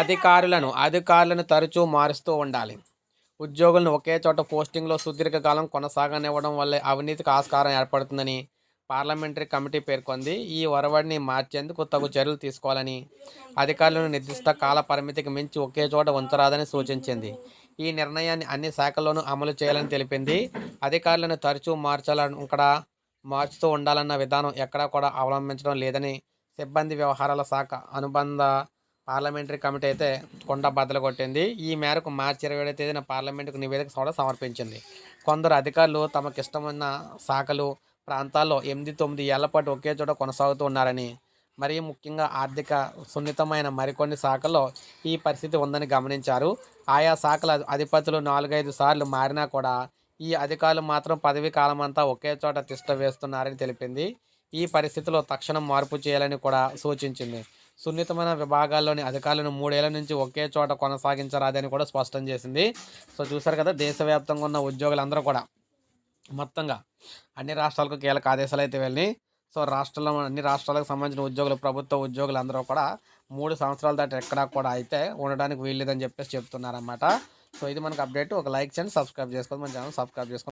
అధికారులను అధికారులను తరచూ మారుస్తూ ఉండాలి. ఉద్యోగులను ఒకే చోట పోస్టింగ్లో సుదీర్ఘకాలం కొనసాగనివ్వడం వల్లే అవినీతికి ఆస్కారం ఏర్పడుతుందని పార్లమెంటరీ కమిటీ పేర్కొంది. ఈ ఒరవడిని మార్చేందుకు తగు చర్యలు తీసుకోవాలని అధికారులను నిర్దిష్ట కాల పరిమితికి మించి ఒకే చోట ఉంచరాదని సూచించింది. ఈ నిర్ణయాన్ని అన్ని శాఖల్లోనూ అమలు చేయాలని తెలిపింది. అధికారులను తరచూ మార్చాలని ఇక్కడ మార్చుతూ ఉండాలన్న విధానం ఎక్కడా కూడా అవలంబించడం లేదని సిబ్బంది వ్యవహారాల శాఖ అనుబంధ పార్లమెంటరీ కమిటీ అయితే కొండ బద్దలు కొట్టింది. ఈ మేరకు మార్చి ఇరవై ఏడవ తేదీన పార్లమెంటుకు నివేదిక కూడా సమర్పించింది. కొందరు అధికారులు తమకు ఇష్టమైన శాఖలు ప్రాంతాల్లో ఎనిమిది తొమ్మిది ఏళ్ళ పాటు ఒకే చోట కొనసాగుతూ ఉన్నారని మరీ ముఖ్యంగా ఆర్థిక సున్నితమైన మరికొన్ని శాఖల్లో ఈ పరిస్థితి ఉందని గమనించారు. ఆయా శాఖల అధిపతులు నాలుగైదు సార్లు మారినా కూడా ఈ అధికారులు మాత్రం పదవీ కాలమంతా ఒకే చోట తిష్ట వేస్తున్నారని తెలిపింది. ఈ పరిస్థితిలో తక్షణం మార్పు చేయాలని కూడా సూచించింది. సున్నితమైన విభాగాల్లోని అధికారులను మూడేళ్ళ నుంచి ఒకే చోట కొనసాగించరాదని కూడా స్పష్టం చేసింది. సో చూసారు కదా దేశవ్యాప్తంగా ఉన్న ఉద్యోగులందరూ కూడా మొత్తంగా అన్ని రాష్ట్రాలకు కీలక ఆదేశాలు అయితే వెళ్ళి సో రాష్ట్రంలో అన్ని రాష్ట్రాలకు సంబంధించిన ఉద్యోగులు ప్రభుత్వ ఉద్యోగులు అందరూ కూడా మూడు సంవత్సరాల దాటి ఎక్కడా కూడా అయితే ఉండడానికి వీల్లేదని చెప్పేసి చెప్తున్నారన్నమాట. సో ఇది మనకు అప్డేట్. ఒక లైక్ చేయండి సబ్స్క్రైబ్ చేసుకోండి మన ఛానల్ సబ్స్క్రైబ్ చేసుకోండి.